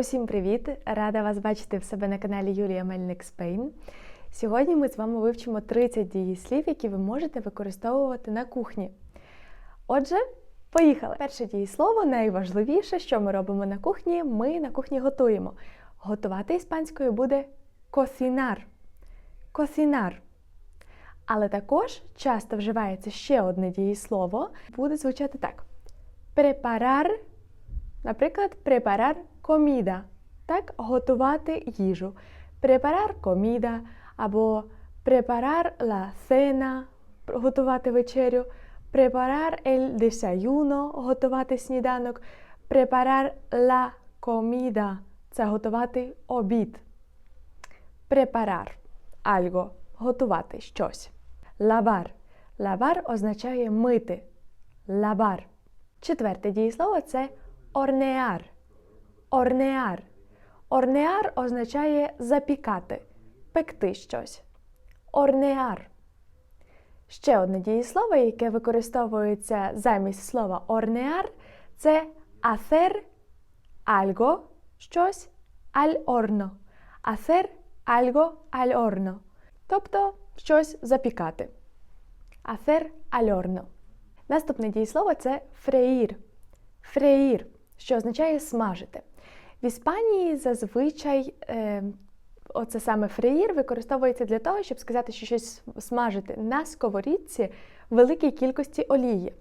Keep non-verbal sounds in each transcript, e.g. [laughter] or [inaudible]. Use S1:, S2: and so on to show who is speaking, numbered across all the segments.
S1: Усім привіт! Рада вас бачити в себе на каналі Юлія Мельник Спейн. Сьогодні ми з вами вивчимо 30 дієслів, які ви можете використовувати на кухні. Отже, поїхали! Перше дієслово найважливіше, що ми робимо на кухні. Ми на кухні готуємо. Готувати іспанською буде косінар. Косінар. Але також часто вживається ще одне дієслово, буде звучати так: preparar Наприклад, preparar comida. Так, готувати їжу. Preparar comida або preparar la cena, готувати вечерю. Preparar el desayuno, готувати сніданок. Preparar la comida це готувати обід. Preparar algo готувати щось. Lavar. Lavar означає мити. Lavar. Четверте дієслово це Орнеар. Орнеар. Орнеар означає запікати, пекти щось. Орнеар. Ще одне дієслово, яке використовується замість слова орнеар, це hacer algo щось al horno. Hacer horno. Тобто щось запікати. Hacer horno. Наступне дієслово це фреїр. Фреїр, що означає смажити. В Іспанії зазвичай е, оце саме фреїр використовується для того, щоб сказати, що щось смажити на сковорідці великій кількості олії.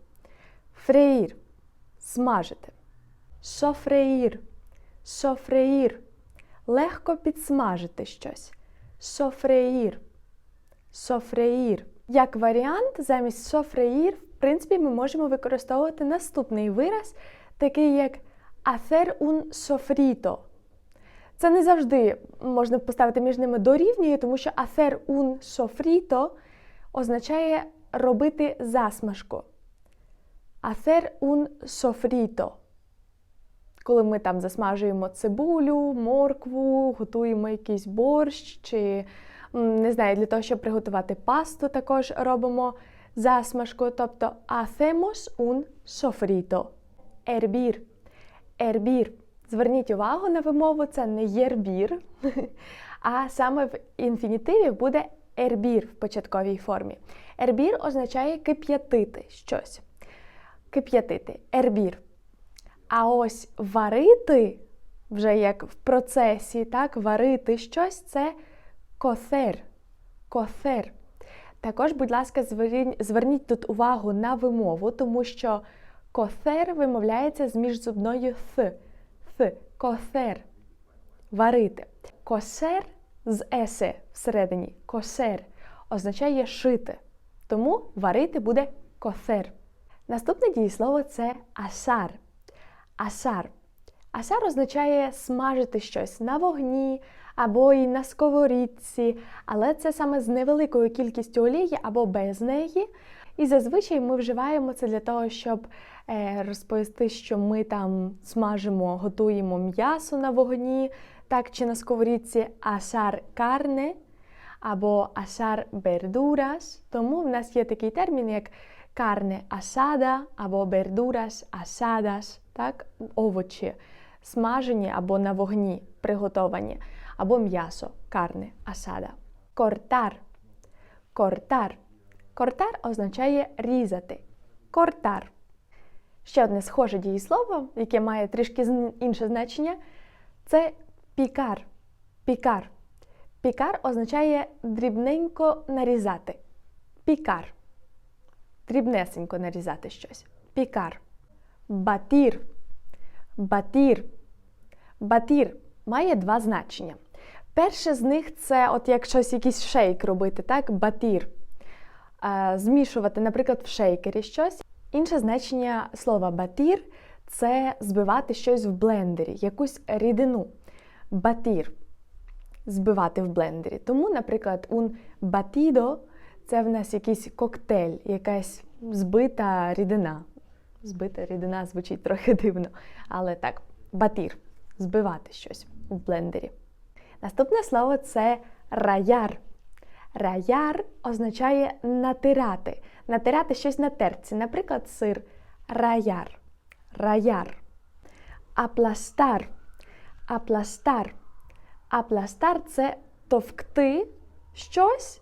S1: Фреїр смажити. Софреїр. Софреїр. Легко підсмажити щось. Софреїр. Софреїр. Як варіант, замість софреїр, в принципі, ми можемо використовувати наступний вираз, такий як hacer un sofrito. Це не завжди можна поставити між ними дорівнює, тому що hacer un sofrito означає робити засмажку. Hacer un sofrito. Коли ми там засмажуємо цибулю, моркву, готуємо якийсь борщ, чи, не знаю, для того, щоб приготувати пасту, також робимо засмажку. Тобто hacemos un sofrito. Ербір. Ербір. Зверніть увагу на вимову, це не єрбір, [laughs] а саме в інфінітиві буде ербір в початковій формі. Ербір означає кип'ятити щось. Кип'ятити. Ербір. А ось варити, вже як в процесі, так, варити щось це кофер. Кофер. Також, будь ласка, зверніть тут увагу на вимову, тому що кофер вимовляється з міжзубною Th. Th. Кофер. Варити. Косер з есе всередині. Косер означає шити. Тому варити буде кофер. Наступне дієслово це асар. Асар. Асар означає смажити щось на вогні або й на сковорідці, але це саме з невеликою кількістю олії або без неї. І зазвичай ми вживаємо це для того, щоб е, розповісти, що ми там смажимо, готуємо м'ясо на вогні, так чи на сковорідці асар карне або асар бердурас. Тому в нас є такий термін, як карне асада або бердурас асадас, так, овочі смажені або на вогні приготовані, або м'ясо карне асада. Кортар. Кортар. Кортар означає різати. Кортар. Ще одне схоже дієслово, яке має трішки інше значення, це пікар. Пікар. Пікар означає дрібненько нарізати. Пікар. Дрібнесенько нарізати щось. Пікар. Батір. Батір. Батір має два значення. Перше з них це, от як щось, якийсь шейк робити, так? Батір. Змішувати, наприклад, в шейкері щось. Інше значення слова батір це збивати щось в блендері, якусь рідину. Батір. Збивати в блендері. Тому, наприклад, un batido це в нас якийсь коктейль, якась збита рідина. Збита рідина звучить трохи дивно. Але так, батір збивати щось в блендері. Наступне слово це раяр. Раяр означає натирати. Натирати щось на терці. Наприклад, сир раяр. Раяр. Апластар. Апластар. Апластар це товкти щось,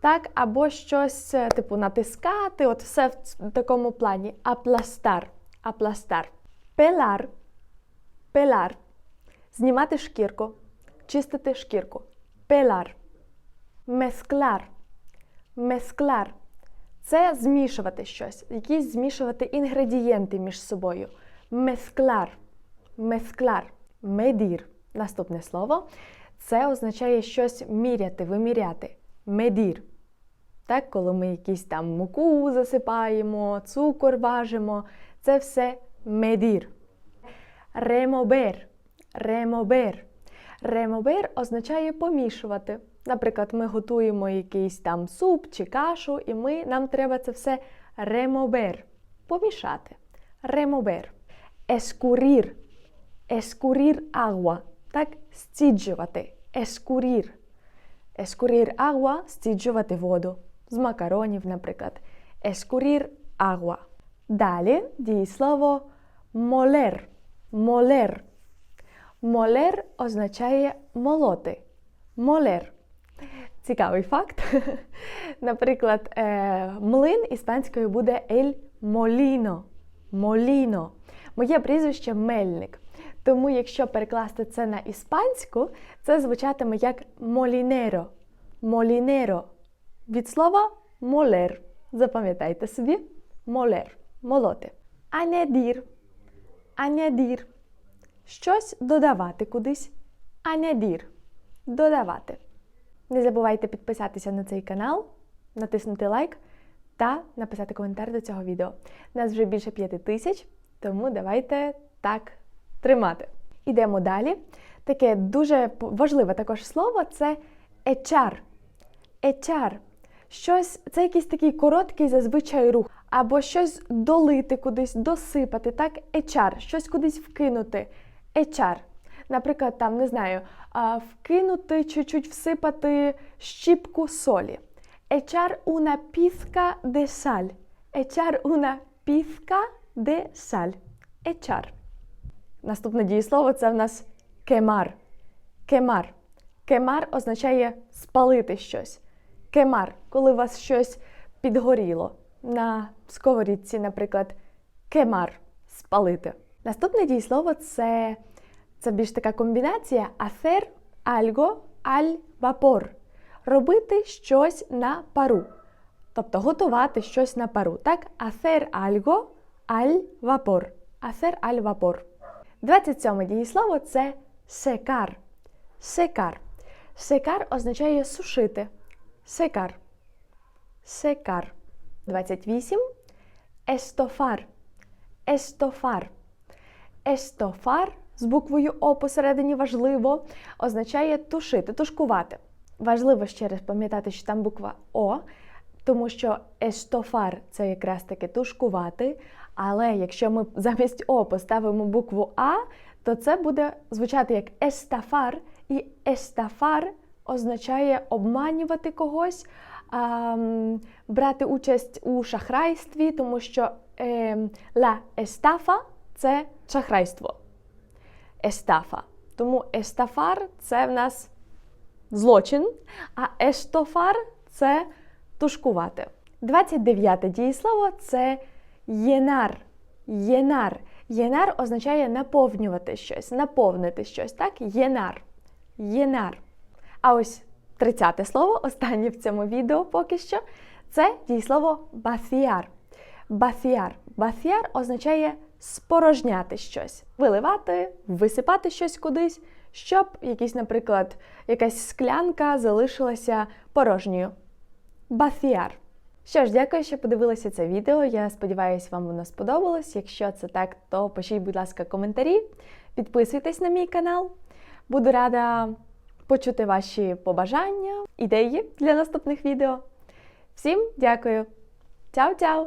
S1: так, або щось, е, типу, натискати, от все в такому плані. Апластар. Апластар. Пелар. Пелар. Знімати шкірку. Чистити шкірку. Пелар. Месклар. Месклар. Це змішувати щось, якісь змішувати інгредієнти між собою. Месклар. Месклар. Медір. Наступне слово. Це означає щось міряти, виміряти. Медір. Так, коли ми якісь там муку засипаємо, цукор важимо, це все медір. Ремобер. Ремобер. Ремобер означає помішувати. Наприклад, ми готуємо якийсь там суп чи кашу, і ми, нам треба це все ремобер. Помішати. Ремобер. Ескурір. Ескурір агуа. Так, стіджувати. Ескурір. Ескурір агуа стіджувати воду. З макаронів, наприклад. Ескурір агуа. Далі дієслово молер. Молер. Молер означає молоти. Молер. Цікавий факт. [laughs] Наприклад, е, млин іспанською буде ель моліно. Моліно. Моє прізвище мельник. Тому, якщо перекласти це на іспанську, це звучатиме як молінеро. Молінеро. Від слова молер. Запам'ятайте собі. Молер. Молоти. Анядір. Анядір. Щось додавати кудись. Анядір. Додавати. Не забувайте підписатися на цей канал, натиснути лайк та написати коментар до цього відео. Нас вже більше п'яти тисяч, тому давайте так тримати. Ідемо далі. Таке дуже важливе також слово це ечар. Ечар. Щось, це якийсь такий короткий зазвичай рух, або щось долити кудись, досипати, так, ечар, щось кудись вкинути. Ечар. Наприклад, там, не знаю, вкинути, чуть-чуть всипати щіпку солі. Echar una pizca de sal. Echar una pizca de sal. Echar. Наступне дієслово це в нас кемар. Кемар. Кемар означає спалити щось. Кемар, коли у вас щось підгоріло. На сковорідці, наприклад, кемар спалити. Наступне дієслово це, це більш така комбінація hacer algo al vapor. Робити щось на пару. Тобто готувати щось на пару. Так, hacer algo al vapor. Hacer al vapor. 27 дієслово це секар. Секар. Секар означає сушити. Секар. Секар. 28. Естофар. Естофар. Естофар з буквою О посередині важливо означає тушити, тушкувати. Важливо ще раз пам'ятати, що там буква О, тому що естофар це якраз таки тушкувати. Але якщо ми замість О поставимо букву А, то це буде звучати як естафар, і естафар означає обманювати когось, брати участь у шахрайстві, тому що е, ла естафа це шахрайство. Естафа. Тому естафар це в нас злочин, а ештофар це тушкувати. 29 дієслово це єнар. Єнар. Єнар означає наповнювати щось, наповнити щось, так? Єнар. Єнар. А ось 30 слово, останнє в цьому відео поки що, це дієслово басіар. Басіар. Басіар означає спорожняти щось, виливати, висипати щось кудись, щоб якийсь, наприклад, якась склянка залишилася порожньою. Басіар. Що ж, дякую, що подивилися це відео. Я сподіваюся, вам воно сподобалось. Якщо це так, то пишіть, будь ласка, коментарі, підписуйтесь на мій канал. Буду рада почути ваші побажання, ідеї для наступних відео. Всім дякую! Чао-чао!